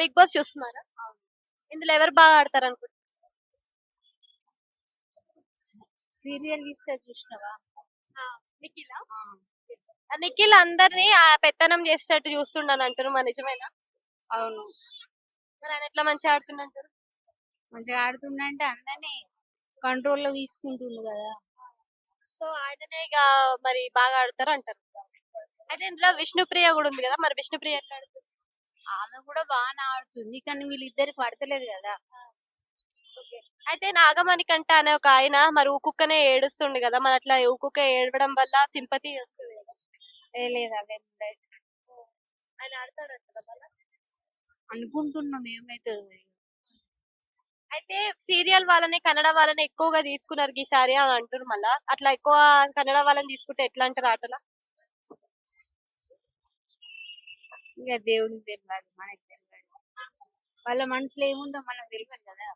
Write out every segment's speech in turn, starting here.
Big boss చూస్తున్నారా? ఇందులో ఎవరు బాగా ఆడతారు అనుకుంటున్నారు? సీరియల్ ఇస్తే చూసినావా? నిఖిల్. నిఖిల్ అందరినీ ఆ పెత్తనం చేసేటట్టు చూస్తుండని అంటారు మరి నిజమేనా? అవును. మరి ఆయన ఎట్లా మంచిగా ఆడుతుండంటారు? మంచిగా ఆడుతుండంటే అందరినీ కంట్రోల్లో తీసుకుంటుండు కదా. సో ఆయననే ఇక మరి బాగా ఆడతారు అంటారు. అయితే ఇందులో విష్ణుప్రియ కూడా ఉంది కదా మరి విష్ణుప్రియ ఎట్లా ఆమె కూడా బాగానే ఆడుతుంది. కానీ వీళ్ళిద్దరు పడతలేదు కదా. అయితే నాగమణి కంట అనే ఒక ఆయన మరి ఊకుక్కనే ఏడుస్తుండు కదా. మరి అట్లా ఊకుక్క ఏడవడం వల్ల సింపతి వస్తుంది కదా. ఏ లేదు అదే ఉండదు. ఆయన అనుకుంటున్నాం ఏమైతుంది. అయితే సీరియల్ వాళ్ళని కన్నడ వాళ్ళని ఎక్కువగా తీసుకున్నారు ఈసారి అని అంటారు మళ్ళా. అట్లా ఎక్కువ కన్నడ వాళ్ళని తీసుకుంటే ఎట్లా అంటారు ఆటల? ఇక దేవునికి తెలియదు మనకి తెలియదు వాళ్ళ మనసులో ఏముందో మనకు తెలియదు కదా.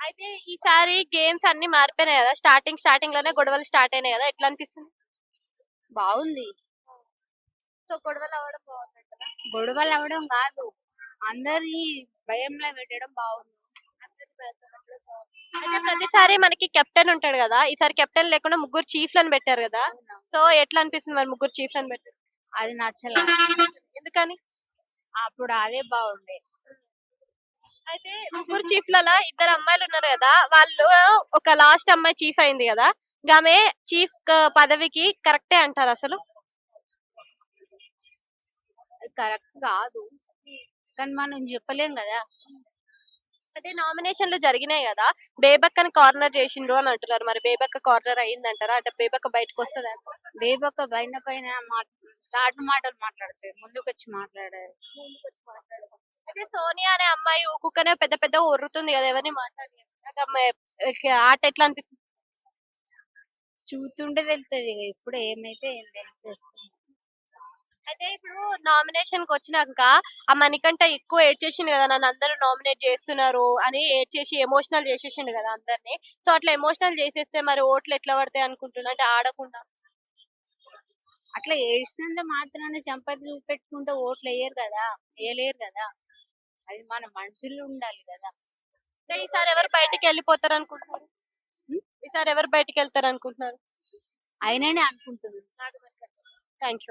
అయితే ఈసారి గేమ్స్ అన్ని మారిపోయినాయి కదా. స్టార్టింగ్ స్టార్టింగ్లోనే గొడవలు స్టార్ట్ అయినాయి కదా. ఎట్లా అనిపిస్తుంది? బాగుంది. సో గొడవలు అవ్వడం బాగుందంటారా? గొడవలు అవ్వడం కాదు. అందరినీ భయంలో పెట్టడం బాగుంది. అయితే ప్రతిసారి మనకి కెప్టెన్ ఉంటాడు కదా. ఈసారి కెప్టెన్ లేకుండా ముగ్గురు చీఫ్లను పెట్టారు కదా. సో ఎట్లా అనిపిస్తుంది మరి ముగ్గురు చీఫ్లను పెట్టారు అది నచ్చలే. ఎందుకని? అప్పుడు అదే బాగుండే అయితే ముగ్గురు చీఫ్లలో ఇద్దరు అమ్మాయిలు ఉన్నారు కదా వాళ్ళు ఒక లాస్ట్ అమ్మాయి చీఫ్ అయింది కదా ఆమె చీఫ్ పదవికి కరెక్టే అంటారు అసలు? కరెక్ట్ కాదు. కానీ మనం చెప్పలేం కదా. అంటే నామినేషన్లు జరిగినాయి కదా. బేబక్కని కార్నర్ చేసిండ్రు అని అంటున్నారు. మరి బేబక్క కార్నర్ అయింది అంటారా అంటే బేబక్క బయటకు వస్తుంది? బేబక్క పైన పైన సాటు మాటలు మాట్లాడతాయి. ముందుకు వచ్చి మాట్లాడారు. అయితే సోనియా అనే అమ్మాయి ఊకుకనే పెద్ద పెద్ద ఉర్రుతుంది కదా. ఎవరిని మాట్లాడి ఆట ఎట్లా అనిపిస్తుంది. చూస్తుంటే తెలుస్తుంది ఇక. ఇప్పుడు ఏమైతే ఏం తెలుస్తుంది. అయితే ఇప్పుడు నామినేషన్కి వచ్చినాక ఆ మణికంట ఎక్కువ ఏడ్ చేసిండు కదా నన్ను అందరూ నామినేట్ చేస్తున్నారు అని ఏడ్ చేసి ఎమోషనల్ చేసేసిండు కదా అందరినీ. సో అట్లా ఎమోషనల్ చేసేస్తే మరి ఓట్లు ఎట్లా పడతాయి అనుకుంటున్నా? అంటే ఆడకుండా. అట్లా ఏడ్చినంత మాత్రాన్ని సంపద చూపెట్టుకుంటే ఓట్లు వేయరు కదా వేయలేరు కదా. అది మన మనసులో ఉండాలి కదా. అంటే ఈసారి ఎవరు బయటికి వెళ్ళిపోతారు అనుకుంటున్నారు? ఈసారి ఎవరు బయటికి వెళ్తారు అనుకుంటున్నారు? అయిననే అనుకుంటున్నాను. Thank you